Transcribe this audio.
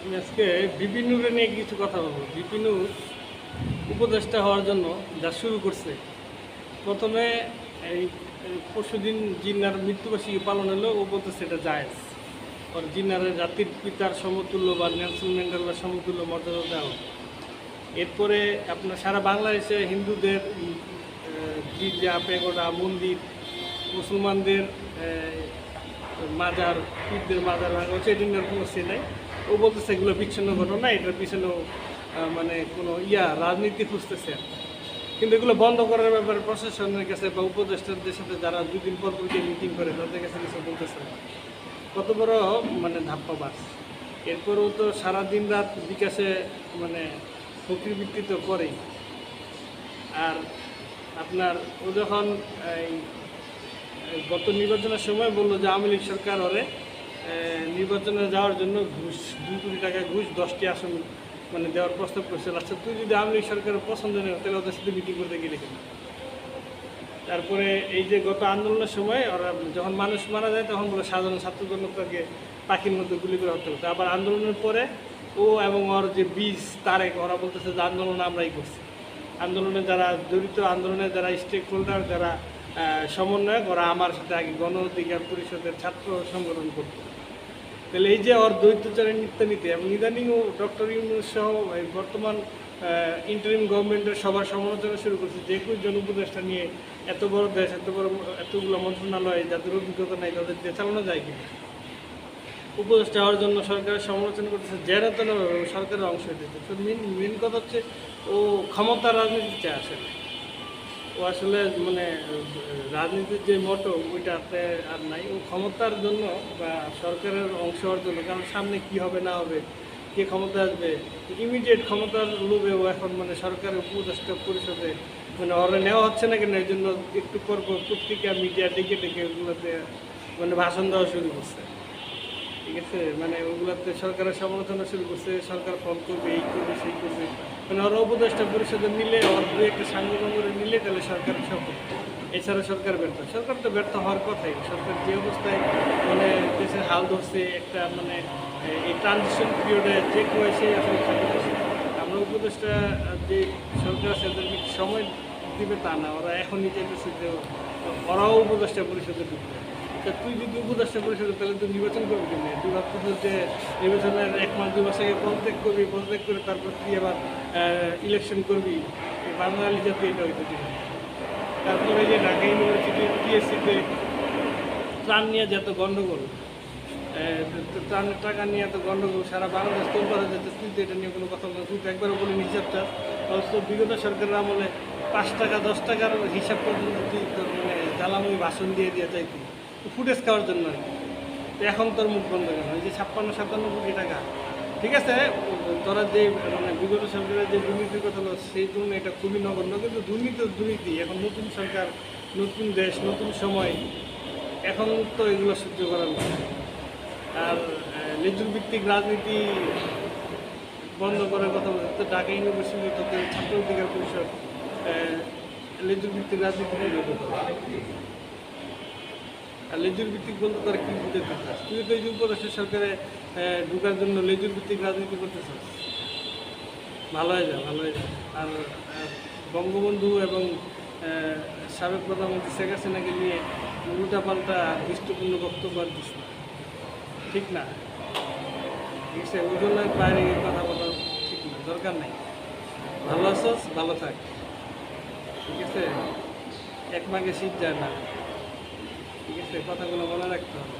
আমি আজকে বিভিন্ন নিয়ে কিছু কথা বলব। বিভিন্ন উপদেষ্টা হওয়ার জন্য যা শুরু করছে, প্রথমে এই পরশুদিন জিন্নার মৃত্যুবার্ষিকী পালন হলো, ও বলতেছে এটা জায়েজ। আর জিন্নারের জাতির পিতার সমতুল্য বা নেলসন ম্যান্ডেলার সমতুল্য মর্যাদা দেওয়া। এরপরে আপনার সারা বাংলাদেশে হিন্দুদের গির্জা, পেগোডা, মন্দির মুসলমানদের মাজার, পীরদের মাজার ভাঙা হচ্ছে এটা নিয়ে কোনো সে নেই। ও বলতেছে এগুলো বিচ্ছিন্ন ঘটনা, এটার পিছনেও মানে কোনো ইয়া, রাজনীতি খুঁজতেছে। কিন্তু এগুলো বন্ধ করার ব্যাপারে প্রশাসনের কাছে বা উপদেষ্টাদের সাথে যারা দুদিন পর পর গিয়ে মিটিং করে, তাদের কাছে কিছু বলতেছে কত বড় মানে ধাপ্পা বাস এরপরেও তো সারাদিন রাত বিকাশে মানে ফকিরবৃত্তি তো করেই। আর আপনার, ও যখন এই এই গত নির্বাচনের সময় বলল যে আওয়ামী লীগ সরকার এ, নির্বাচনে যাওয়ার জন্য ঘুষ দুই কোটি টাকা ঘুষ দশটি আসন মানে দেওয়ার প্রস্তাব করছিল। আচ্ছা তুই যদি আওয়ামী লীগ সরকারের পছন্দ নেই তাহলে ওদের সাথে মিটিং করতে গেলে কেন? তারপরে এই যে গত আন্দোলনের সময় ওরা যখন মানুষ মারা যায় তখন বলে সাধারণ ছাত্র জনতাকে পাখির মধ্যে গুলি করে হত্যা করতে আবার আন্দোলনের পরে ও এবং ওর যে বীজ তারেক ওরা বলতেছে যে আন্দোলন আমরাই করছি। আন্দোলনে যারা জড়িত আন্দোলনে যারা স্টেক হোল্ডার যারা আহ, সমন্বয়ক ওরা আমার সাথে আগে গণ অধিকার পরিষদের ছাত্র সংগঠন করত। তাহলে এই যে ওর দৈত্যচারের নিত্য নীতি এবং ইদানিংও ডক্টর ইউনুস সহ বর্তমান ইন্টারিম গভর্নমেন্টের সবার সমালোচনা শুরু করছে যে কোনো জন উপদেষ্টা নিয়ে এত বড় দেশ এত বড় এতগুলো মন্ত্রণালয় যাদের অভিজ্ঞতা নাই তাদের চালানো যায় কিনা উপদেষ্টা হওয়ার জন্য সরকারের সমালোচনা করতেছে তো সরকারের অংশ দিতে তো মেন মেন কথা হচ্ছে ও ক্ষমতার রাজনীতিতে আসে না। ও আসলে মানে রাজনীতির যে মোটো ওইটাতে আর নাই। ও ক্ষমতার জন্য বা সরকারের অংশ হওয়ার জন্য, কারণ সামনে কি হবে না হবে, কে ক্ষমতা আসবে ইমিডিয়েট ক্ষমতার লোভে ও এখন মানে সরকারের উপদেষ্টা পরিষদে মানে ওরা নেওয়া হচ্ছে না কেন? এই জন্য একটু পর পর পত্রিকা মিডিয়া ডেকে ডেকে ওগুলোতে মানে ভাষণ দেওয়া শুরু করছে। ঠিক আছে? মানে ওগুলাতে সরকারের সমালোচনা শুরু করছে, সরকার ফল করবে, এই করবে, সেই করবে। মানে ওরা উপদেষ্টা পরিষদে নিলে, ওর দু একটা সাংগঠন করে নিলে তাহলে সরকার সফল। এছাড়া সরকার ব্যর্থ। সরকার তো ব্যর্থ হওয়ার কথাই। সরকার যে অবস্থায় মানে দেশের হাল ধরছে, একটা মানে এই ট্রানজিশন পিরিয়ডে যে সেই আসলে আমরা উপদেষ্টা যে সরকার আছে তাদেরকে সময় দিবে তা না। ওরা এখনই চাইতেছে যে ওরাও উপদেষ্টা পরিষদে ঢুকবে। তুই যদি উপদেষ্টা পরিষদে তাহলে তুই নির্বাচন করবি কেন তুই ভাবতেছিস যে নির্বাচনের এক মাস দু মাস আগে পদত্যাগ করবি, পদত্যাগ করে তারপর তুই আবার ইলেকশন করবি। বাঙালি জাতি এটা হইতে। তারপরে যে ঢাকা ইউনিভার্সিটি টিএসসিতে ত্রাণ নিয়ে যত গণ্ডগোল তো ত্রাণের টাকা নিয়ে এত গণ্ডগোল সারা বাংলাদেশ তোর করা যেতে তুই তো এটা নিয়ে কোনো কথা বল তুই তো একবারও বলে হিসাব চাস অথচ বিগত সরকারের আমলে পাঁচ টাকা, দশ টাকার হিসাব পর্যন্ত তুই মানে জ্বালাময় ভাষণ দিয়ে দিয়ে চাইতি। ফুটেজ খাওয়ার জন্য। এখন তোর মুখ বন্ধ কেন? এই যে ছাপ্পান্ন, সাতান্ন কোটি টাকা। ঠিক আছে? তোরা যে মানে বিগত সরকারের যে দুর্নীতির কথা হলো সেই জন্য এটা খুবই নগণ্য। কিন্তু দুর্নীতি দুর্নীতি। এখন নতুন সরকার, নতুন দেশ, নতুন সময়। এখন তো এগুলো সহ্য করার আর ভিত্তিক রাজনীতি বন্ধ করার কথা বলছে তো ঢাকা ইউনিভার্সিটি তাদের ছাত্র অধিকার পরিষদ ভিত্তিক রাজনীতি লেজুর ভিত্তিক বলতে তারা কি বুঝতে চাস তুই তো এই যে উপদেষ্টা সরকারে ঢুকার জন্য লেজুর ভিত্তিক রাজনীতি করতে চাস ভালো হয়ে যা ভালো হয়ে আর বঙ্গবন্ধু এবং সাবেক প্রধানমন্ত্রী শেখ হাসিনাকে নিয়ে উল্টাপাল্টা দৃষ্টপূর্ণ বক্তব্য আর দিস না। ঠিক না? ঠিক আছে ওজনের বাইরে গিয়ে কথা বলা ঠিক না, দরকার নাই। ভালো আছস, ভালো থাক। ঠিক আছে? এক মাঘে শীত যায় না। ঠিক আছে কথাগুলো মনে রাখতে হবে।